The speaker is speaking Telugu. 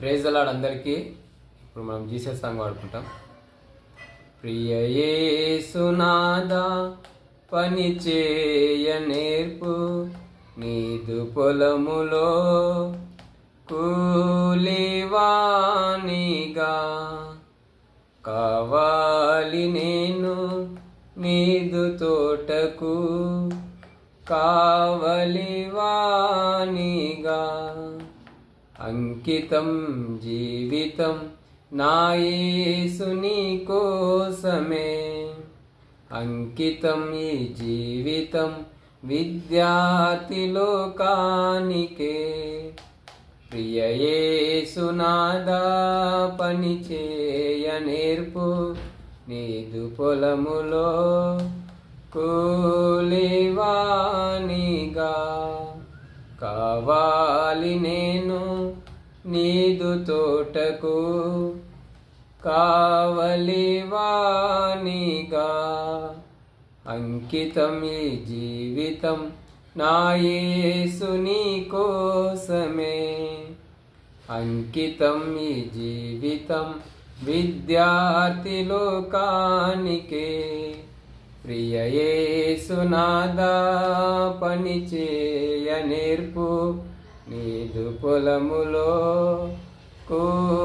ప్రేజ్ అలాడ్ అందరికీ. ఇప్పుడు మనం జీసస్ సాంగ్ వాడుకుంటాం ప్రియ సునాదా పని చేయ నేర్పు నీదు పొలములో కూలివానిగా కావాలి నేను నీదు తోటకు కావలివానిగా అంకితం జీవితం నాయేసుని కోసమే. అంకితం ఈ జీవితం విద్యార్థి లోకానికే. ప్రియయేసునాదా పని చేయ నేర్పు నీదు పొలములో కూలివానిగా. కావాలి నేను నీదు తోటకు. కావలివానిగా అంకితం ఈ జీవితం నా యేసుని కోసమే. అంకితం ఈ జీవితం విద్యార్థి లోకానికే. ప్రియ యేసునాదా పని చేయ నేర్పు. నీదు పొలములో కూలివాణిగా